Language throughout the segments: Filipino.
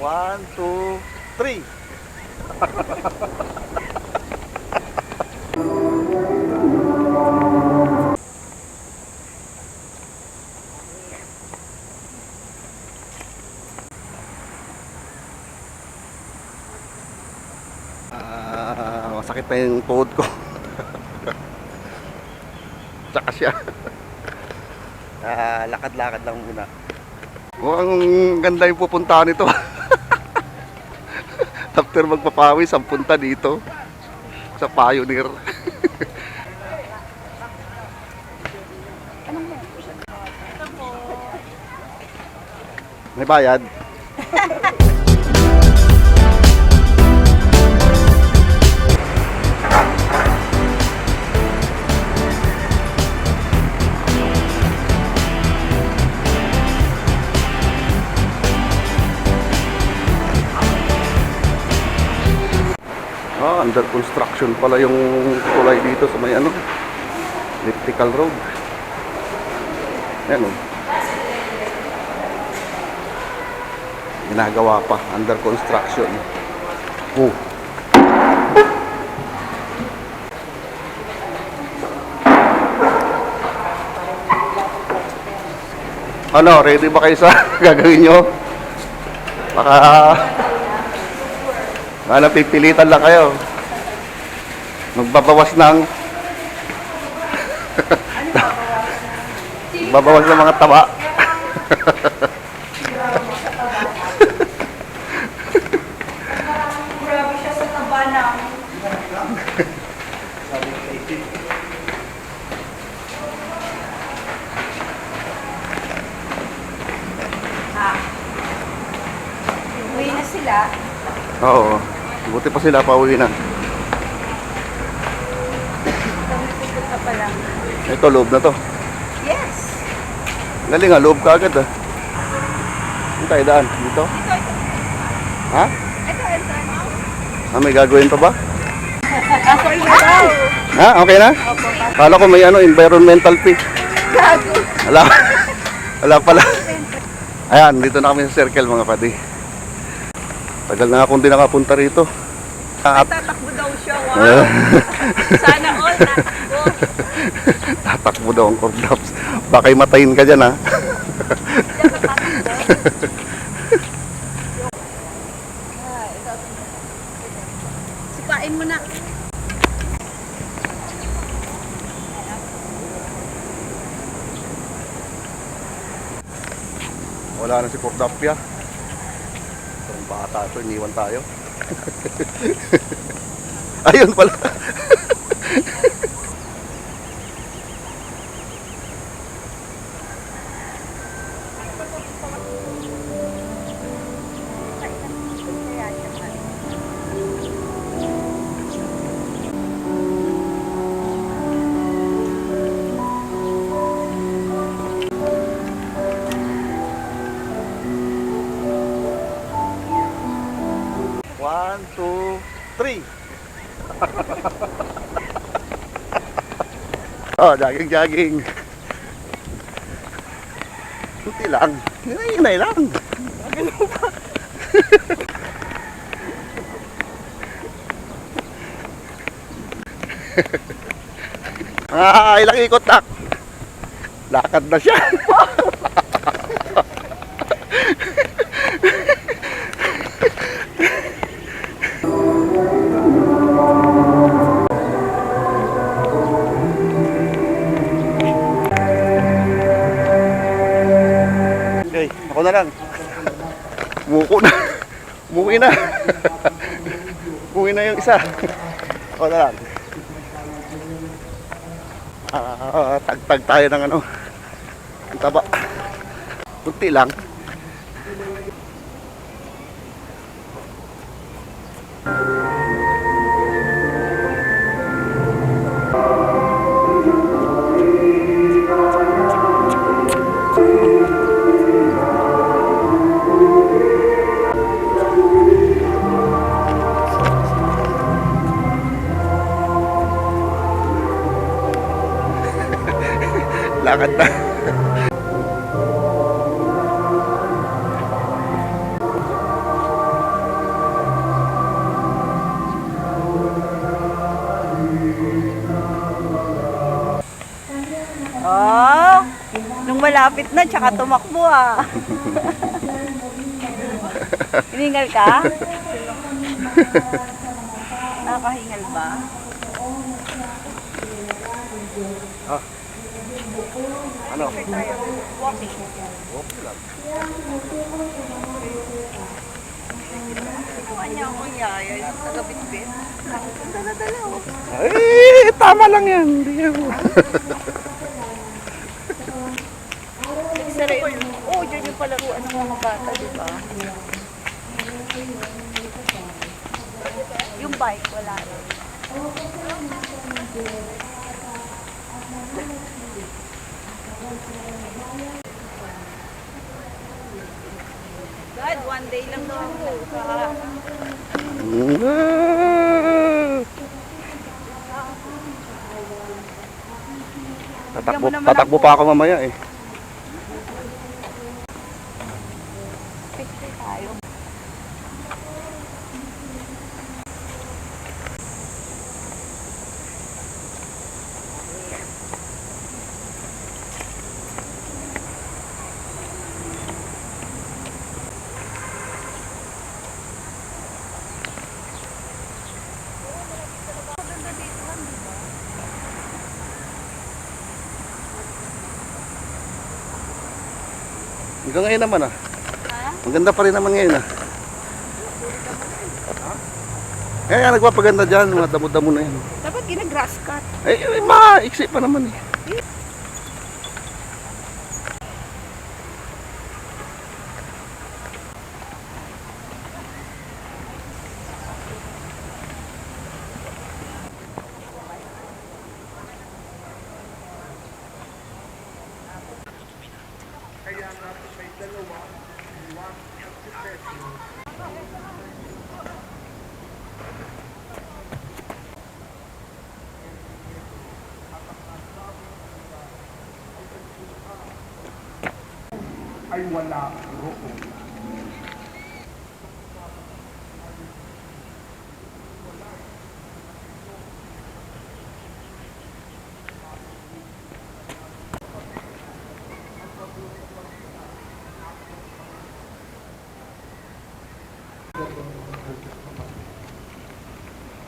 One, two, three. Ah, masakit na yung tuhod ko. Tsaka siya. Ah, lakad-lakad lang muna. Mukhang ganda yung pupuntahan nito. After magpapawis, ang punta dito sa Pioneer. May bayad? Ah, under construction pala yung tulay dito sa may ano, elliptical road. Ayan o. Ginagawa pa, under construction. Oh. Ano, ready ba kayo sa gagawin nyo? Baka Baka napipilitan lang kayo. Magbabawas ng Babawas ng mga taba. Grabe siya sa taba ng... Ah. Uwi na sila. Oo. Buti pa sila pauwi na. Ito, loob na to. Yes! Galing nga, loob ka agad ah. Saan tayo daan? Dito? Ito, ito. Ha? Ito, entrance. Ah, may gagawin pa ba? Daw. Ha? Okay na? Opo. Kala ko may ano, environmental fee. Gago. Wala. Wala pala. Ayan, dito na kami sa circle mga padi. Tagal na akong di nakapunta rito. Ay, At tatakbo daw siya. Wow. Sana all tatakbo. tatakbo daw ang cordaps. Baka matayin ka dyan ha. Sipain mo na. Wala na si Cordapia. Bata ito, iniwan tayo. Ayun pala. oh, jogging, jogging. Kunti lang. Hinay-hinay lang. ah, ilang ikot tak. Lakad na siya. ako na lang. Muko na. Umuwi na. Umuwi na yung isa. Ako na lang. Ah, tagtag tayo ng ano. Ang taba. Kunti lang. Malapit na, tsaka tumakbo ah. Hiningal ka? Nakahingal ba? Ano? Walking. Okay lang. Ginawa niya ako yaya, yung taga-bitbit. Dala-dala oh. Ay, tama lang yan. Hindi yan. Sara yun. Yung palaruan ng mga bata, di ba? Yung bike, wala rin. God, one day lang daw ako. Tatakbo, tatakbo pa ako mamaya eh. Hanggang ngayon naman ah. Ha? Maganda pa rin naman ngayon ah. Eh, yan, nagpapaganda dyan, mga damo-damo na yan. Dapat gina-grass cut. Eh, eh maiksi pa naman eh. Ay wala roon.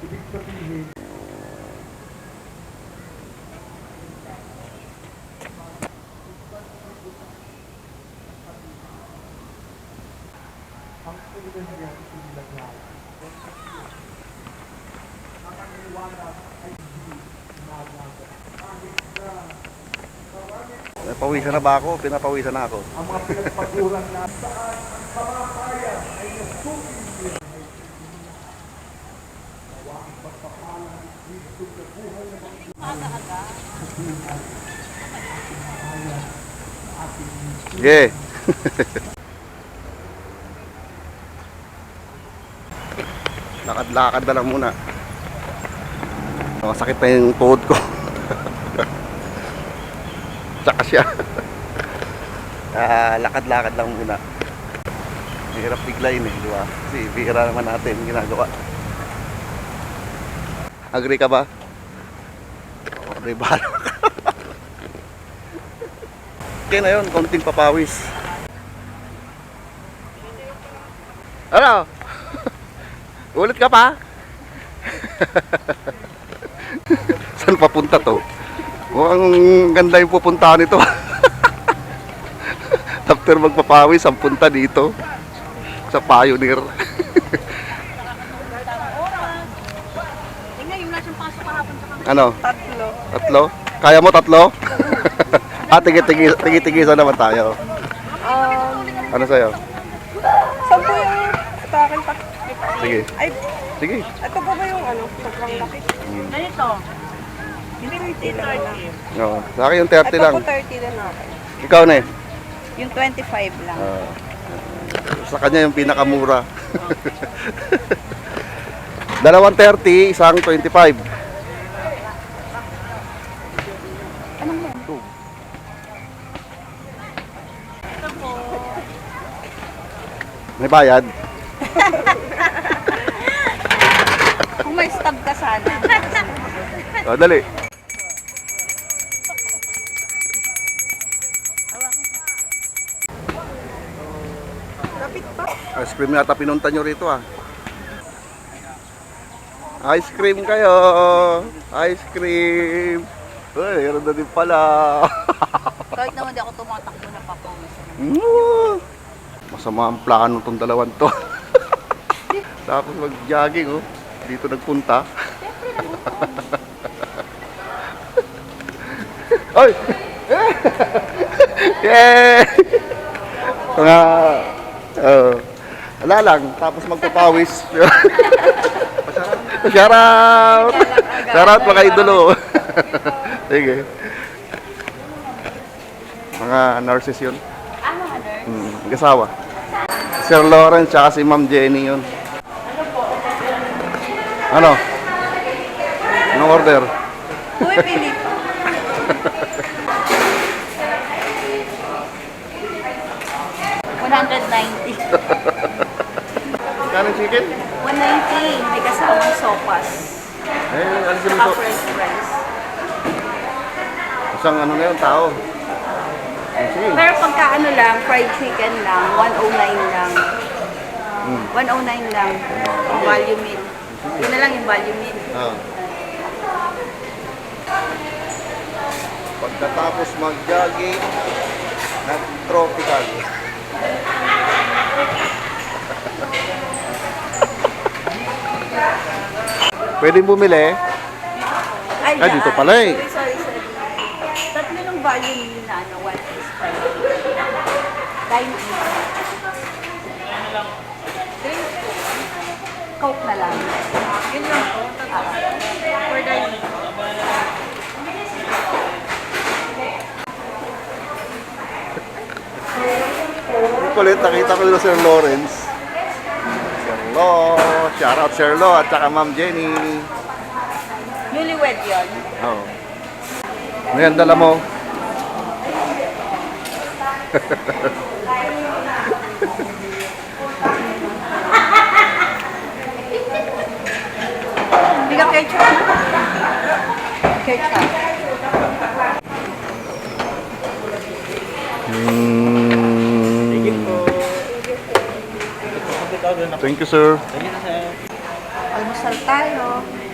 Ibig sabihin, ang ulan niya inilagay. Ang ang liwanag ay hindi nagaga. Kahit na Eh, Pawisan na ba ako? Pinapawisan na ako. ang mga pinagpaguran na saan ang kamatayan ay nasugin Nawa ang pagpapalan ni Kristo sa buhay ng mga Yeah. Lakad-lakad na lang muna. Masakit pa yung tuhod ko. Siya. Ah, lakad-lakad lang muna. Hirap biglayin eh, di ba? Kasi bihira naman natin ginagawa. Agree ka ba? Oo, di ba? Okay na yun, konting papawis. Ano? Ulit ka pa? Saan papunta to? Mukhang ganda yung pupuntahan nito. After magpapawis, ang punta dito. Sa Pioneer. Ano? Tatlo. Tatlo? Kaya mo tatlo? ah, tigi-tigi, tigi-tigisan naman tayo. Um, Ano sa'yo? saan po yung sa akin pa? Sige. Ay, Sige. ito po ba yung ano? Sobrang laki. Ganito. Hindi 30 lang. No, sa akin yung 30 Ito lang. po 30 din ako. Ikaw na eh. Yung 25 lang. Ah. sa kanya yung pinakamura. Dalawang 30, isang 25. Anong mo? May bayad. Kung may stab ka sana. O, dali. Ice cream yata pinunta nyo rito ah. Ice cream kayo! Ice cream! Uy, meron na din pala. Kahit naman di ako tumatakbo na papawis. Masama ang plano tong dalawang to. Tapos mag-jogging oh. Dito nagpunta. Oy! yeah! Mga... Oo. Wala lang. Tapos magpapawis. Shout out! Shout out mga idolo. Sige. Mga nurses yun. Ah, mga nurse? Mm, mag-asawa. Sir Lawrence tsaka si Ma'am Jenny yun. Ano po? Ano? Anong order? Uy, Pilip. 190. Kanang chicken? 190. May kasamang sopas. Eh, alis yung Saka so french fries. Isang ano na yun, tao. Sige. Pero pagka ano lang, fried chicken lang, 109 lang. Hmm. 109 lang. Oh Ang value meal. Yun na lang yung value meal. Ah. Pagkatapos mag-jogging, nag-tropical. Pwede bumili. Ay, Ah, dito pala eh. Sorry, sorry, sorry. Tatlo ng value meal na ano, one in. Drink po. Coke na. Yun lang Kulit, nakita ko yung Sir Lawrence. Sir Lo, shout out Sir Lo at saka Ma'am Jenny. Newlywed yun. Oh. Ngayon, dala mo. Hindi ka ketchup. Ketchup. Thank you, sir. Almusal tayo.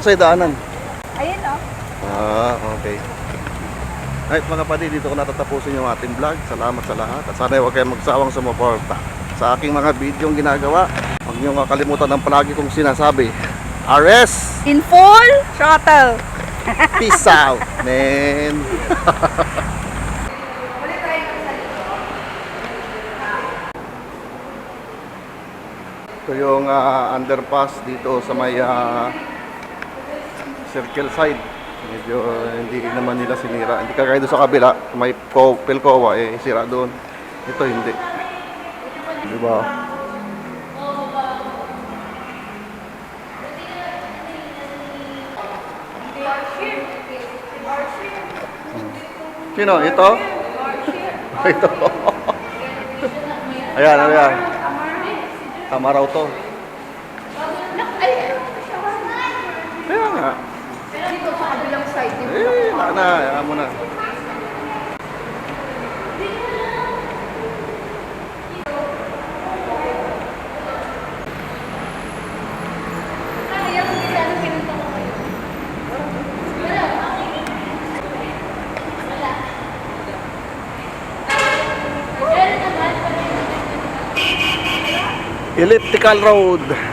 Sa'yo daanan. Ayun oh. Ah, okay. Right mga padi, dito ko natatapusin yung ating vlog. Salamat sa lahat. At sana huwag kayong magsawang sumuporta sa aking mga video ginagawa. Huwag niyo kakalimutan ng palagi kong sinasabi. RS! In full throttle. Peace out, man! Ito yung ah, underpass dito sa may ah, circle side. Medyo hindi naman nila sinira. Hindi kagaya doon sa kabila, may Co- Pelcoa, eh, sira doon. Ito hindi. Di ba? Sino? Ito? Ito. Ayan, ayan. Tama raw to. na, hayaan mo na. Elliptical Road.